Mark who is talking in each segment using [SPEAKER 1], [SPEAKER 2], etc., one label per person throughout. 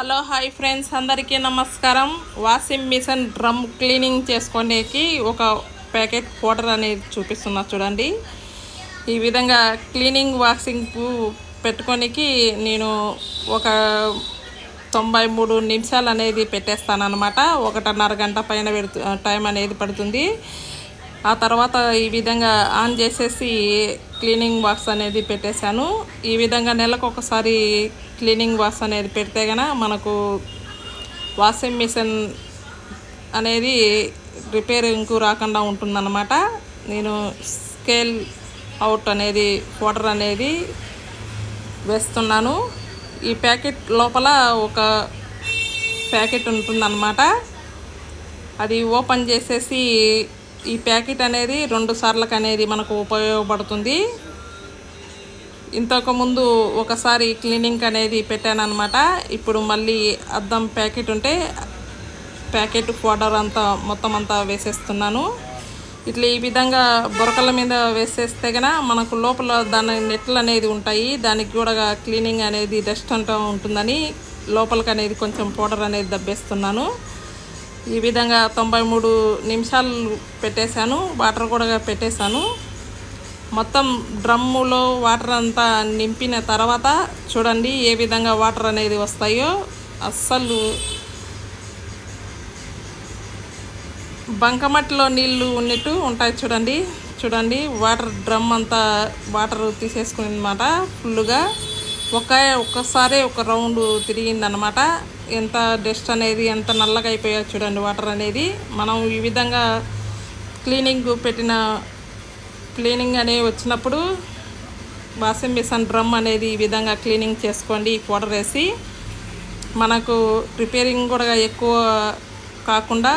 [SPEAKER 1] Hello hi friends అందరికీ నమస్కారం. Washing machine drum cleaning చేసుకునేకి ఒక ప్యాకెట్ పౌడర్ అనేది చూపిస్తున్నా చూడండి. ఈ విధంగా క్లీనింగ్ వాషింగ్ పెట్టుకోనికి నేను ఒక తొంభై మూడు నిమిషాలు అనేది పెట్టేస్తాను అనమాట ఒకటిన్నర గంట పైన పెడుతు టైం అనేది పడుతుంది. ఆ తర్వాత ఈ విధంగా ఆన్ చేసేసి క్లీనింగ్ బాక్స్ అనేది పెట్టేశాను. ఈ విధంగా నెలకు ఒకసారి క్లీనింగ్ బాక్స్ అనేది పెడితే గన మనకు వాషింగ్ మిషన్ అనేది రిపేరింగ్కు రాకుండా ఉంటుందన్నమాట. నేను స్కేల్ అవుట్ అనేది వాటర్ అనేది వేస్తున్నాను. ఈ ప్యాకెట్ లోపల ఒక ప్యాకెట్ ఉంటుందన్నమాట. అది ఓపెన్ చేసేసి ఈ ప్యాకెట్ అనేది రెండు సార్లకు అనేది మనకు ఉపయోగపడుతుంది. ఇంతకు ముందు ఒకసారి క్లీనింగ్ అనేది పెట్టాను అనమాట ఇప్పుడు మళ్ళీ అద్దం ప్యాకెట్ ఉంటే ప్యాకెట్ పౌడర్ అంతా మొత్తం అంతా వేసేస్తున్నాను. ఇట్లా ఈ విధంగా బొరకల మీద వేసేస్తే గన మనకు లోపల దాని నెట్లు అనేది ఉంటాయి. దానికి కూడా క్లీనింగ్ అనేది డస్ట్ అంటూ ఉంటుందని లోపలికి అనేది కొంచెం పౌడర్ అనేది దబ్బేస్తున్నాను. ఈ విధంగా తొంభై మూడు నిమిషాలు పెట్టేశాను వాటర్ కూడా పెట్టేశాను. మొత్తం డ్రమ్ములో వాటర్ అంతా నింపిన తర్వాత చూడండి ఏ విధంగా వాటర్ అనేది వస్తాయో. అస్సలు బంకమట్టిలో నీళ్ళు ఉన్నట్టు ఉంటాయి చూడండి. చూడండి వాటర్ డ్రమ్ అంతా వాటర్ తీసేసుకుని అనమాట ఫుల్గా ఒక ఒక్కసారి ఒక రౌండ్ తిరిగిందనమాట ఎంత డస్ట్ అనేది ఎంత నల్లగా అయిపోయా చూడండి వాటర్ అనేది. మనం ఈ విధంగా క్లీనింగ్ పెట్టిన క్లీనింగ్ అనేది వచ్చినప్పుడు వాషింగ్ మిషన్ డ్రమ్ అనేది ఈ విధంగా క్లీనింగ్ చేసుకోండి పౌడర్ వేసి. మనకు రిపేరింగ్ కూడా ఎక్కువ కాకుండా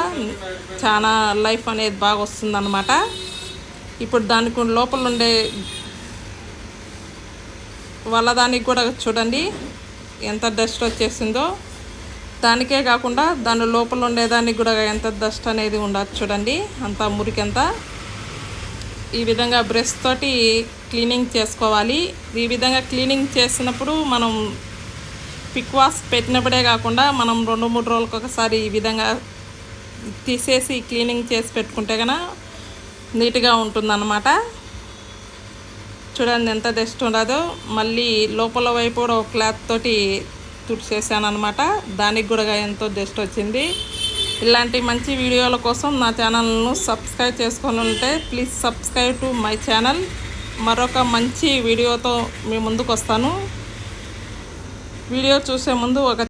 [SPEAKER 1] చాలా లైఫ్ అనేది బాగా వస్తుందన్నమాట. ఇప్పుడు దానికి లోపల ఉండే వాళ్ళ దానికి కూడా చూడండి ఎంత డస్ట్ వచ్చేసిందో. దానికే కాకుండా దాని లోపల ఉండేదానికి కూడా ఎంత డస్ట్ అనేది ఉండదు చూడండి. అంత మురికంతా. ఈ విధంగా బ్రష్ తోటి క్లీనింగ్ చేసుకోవాలి. ఈ విధంగా క్లీనింగ్ చేసినప్పుడు మనం పిక్ వాష్ పెట్టినప్పుడే కాకుండా మనం రెండు మూడు రోజులకు ఒకసారి ఈ విధంగా తీసేసి క్లీనింగ్ చేసి పెట్టుకుంటే కనుక నీట్గా ఉంటుందన్నమాట. చూడండి ఎంత డస్ట్ ఉండదో. మళ్ళీ లోపల వైపు కూడా ఒక క్లాత్ తోటి తుడిచేసాను అనమాట దానికి కూడా ఎంతో జస్ట్ వచ్చింది. ఇలాంటి మంచి వీడియోల కోసం నా ఛానల్ను సబ్స్క్రైబ్ చేసుకొని ఉంటే please subscribe to my channel. మరొక మంచి వీడియోతో మీ ముందుకు వస్తాను వీడియో చూసే ముందు ఒక